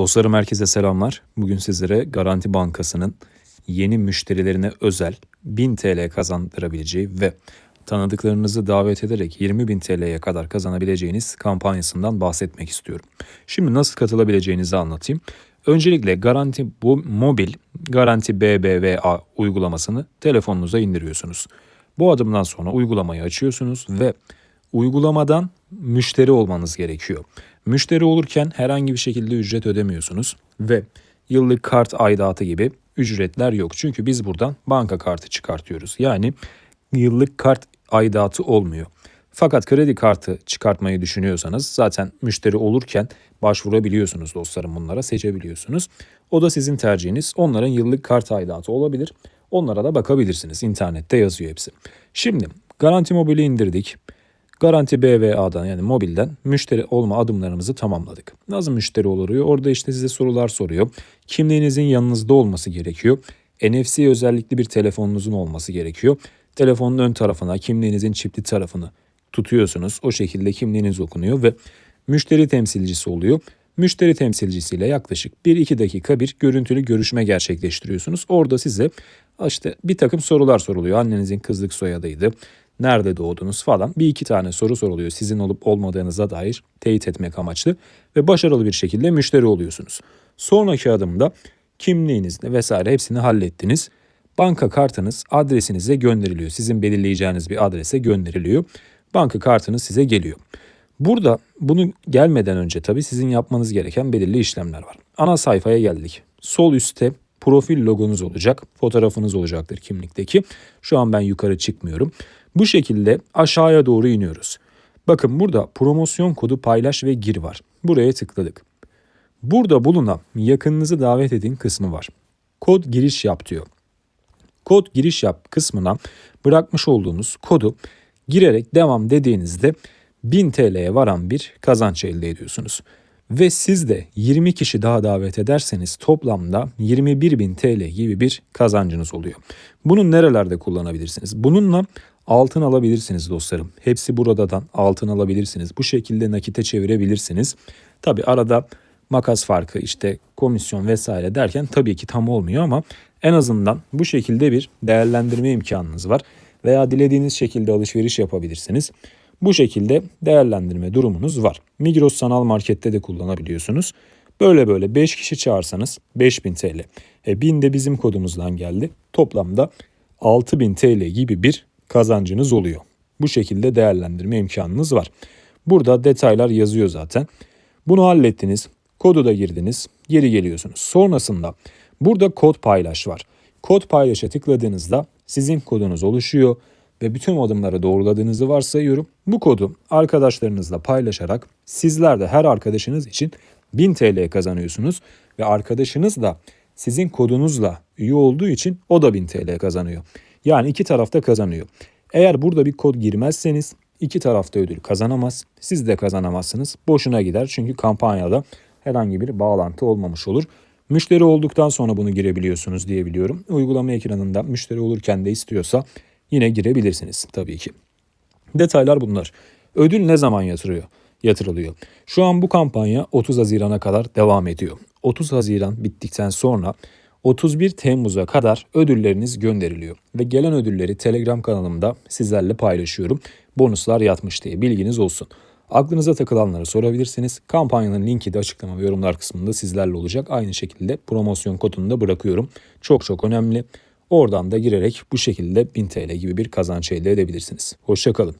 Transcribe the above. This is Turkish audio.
Dostlarım herkese selamlar. Bugün sizlere Garanti Bankası'nın yeni müşterilerine özel 1000 TL kazandırabileceği ve tanıdıklarınızı davet ederek 20.000 TL'ye kadar kazanabileceğiniz kampanyasından bahsetmek istiyorum. Şimdi nasıl katılabileceğinizi anlatayım. Öncelikle Garanti bu mobil Garanti BBVA uygulamasını telefonunuza indiriyorsunuz. Bu adımdan sonra uygulamayı açıyorsunuz ve uygulamadan müşteri olmanız gerekiyor. Müşteri olurken herhangi bir şekilde ücret ödemiyorsunuz ve yıllık kart aidatı gibi ücretler yok. Çünkü biz buradan banka kartı çıkartıyoruz. Yani yıllık kart aidatı olmuyor. Fakat kredi kartı çıkartmayı düşünüyorsanız zaten müşteri olurken başvurabiliyorsunuz dostlarım bunlara seçebiliyorsunuz. O da sizin tercihiniz. Onların yıllık kart aidatı olabilir. Onlara da bakabilirsiniz. İnternette yazıyor hepsi. Şimdi Garanti Mobil'i indirdik. Garanti BVA'dan yani mobilden müşteri olma adımlarımızı tamamladık. Nasıl müşteri oluyor? Orada işte size sorular soruyor. Kimliğinizin yanınızda olması gerekiyor. NFC özellikli bir telefonunuzun olması gerekiyor. Telefonun ön tarafına kimliğinizin çipli tarafını tutuyorsunuz. O şekilde kimliğiniz okunuyor ve müşteri temsilcisi oluyor. Müşteri temsilcisiyle yaklaşık 1-2 dakika bir görüntülü görüşme gerçekleştiriyorsunuz. Orada size işte bir takım sorular soruluyor. Annenizin kızlık soyadıydı nerede doğdunuz falan bir iki tane soru soruluyor sizin olup olmadığınıza dair teyit etmek amaçlı ve başarılı bir şekilde müşteri oluyorsunuz. Sonraki adımda kimliğinizle vesaire hepsini hallettiniz. Banka kartınız adresinize gönderiliyor. Sizin belirleyeceğiniz bir adrese gönderiliyor. Banka kartınız size geliyor. Burada bunu gelmeden önce tabii sizin yapmanız gereken belirli işlemler var. Ana sayfaya geldik. Sol üstte profil logonuz olacak. Fotoğrafınız olacaktır kimlikteki. Şu an ben yukarı çıkmıyorum. Bu şekilde aşağıya doğru iniyoruz. Bakın burada promosyon kodu paylaş ve gir var. Buraya tıkladık. Burada bulunan yakınınızı davet edin kısmı var. Kod giriş yap diyor. Kod giriş yap kısmına bırakmış olduğunuz kodu girerek devam dediğinizde 1000 TL'ye varan bir kazanç elde ediyorsunuz. Ve siz de 20 kişi daha davet ederseniz toplamda 21.000 TL gibi bir kazancınız oluyor. Bunu nerelerde kullanabilirsiniz? Bununla altın alabilirsiniz dostlarım. Hepsi buradan altın alabilirsiniz. Bu şekilde nakite çevirebilirsiniz. Tabi arada makas farkı işte komisyon vesaire derken tabii ki tam olmuyor ama en azından bu şekilde bir değerlendirme imkanınız var. Veya dilediğiniz şekilde alışveriş yapabilirsiniz. Bu şekilde değerlendirme durumunuz var. Migros sanal markette de kullanabiliyorsunuz. Böyle böyle 5 kişi çağırsanız 5000 TL. E 1000 de bizim kodumuzdan geldi. Toplamda 6000 TL gibi bir kazancınız oluyor. Bu şekilde değerlendirme imkanınız var. Burada detaylar yazıyor zaten. Bunu hallettiniz. Kodu da girdiniz. Geri geliyorsunuz. Sonrasında burada kod paylaş var. Kod paylaşa tıkladığınızda sizin kodunuz oluşuyor ve bütün adımları doğruladığınızı varsayıyorum. Bu kodu arkadaşlarınızla paylaşarak sizler de her arkadaşınız için 1000 TL kazanıyorsunuz ve arkadaşınız da sizin kodunuzla üye olduğu için o da 1000 TL kazanıyor. Yani iki tarafta kazanıyor. Eğer burada bir kod girmezseniz iki tarafta ödül kazanamaz. Siz de kazanamazsınız. Boşuna gider çünkü kampanyada herhangi bir bağlantı olmamış olur. Müşteri olduktan sonra bunu girebiliyorsunuz diyebiliyorum. Uygulama ekranında müşteri olurken de istiyorsa yine girebilirsiniz tabii ki. Detaylar bunlar. Ödül ne zaman yatırıyor? yatırılıyor. Şu an bu kampanya 30 Haziran'a kadar devam ediyor. 30 Haziran bittikten sonra 31 Temmuz'a kadar ödülleriniz gönderiliyor. Ve gelen ödülleri Telegram kanalımda sizlerle paylaşıyorum. Bonuslar yatmış diye bilginiz olsun. Aklınıza takılanları sorabilirsiniz. Kampanyanın linki de açıklama ve yorumlar kısmında sizlerle olacak. Aynı şekilde promosyon kodunu da bırakıyorum. Çok çok önemli. Oradan da girerek bu şekilde 1000 TL gibi bir kazanç elde edebilirsiniz. Hoşçakalın.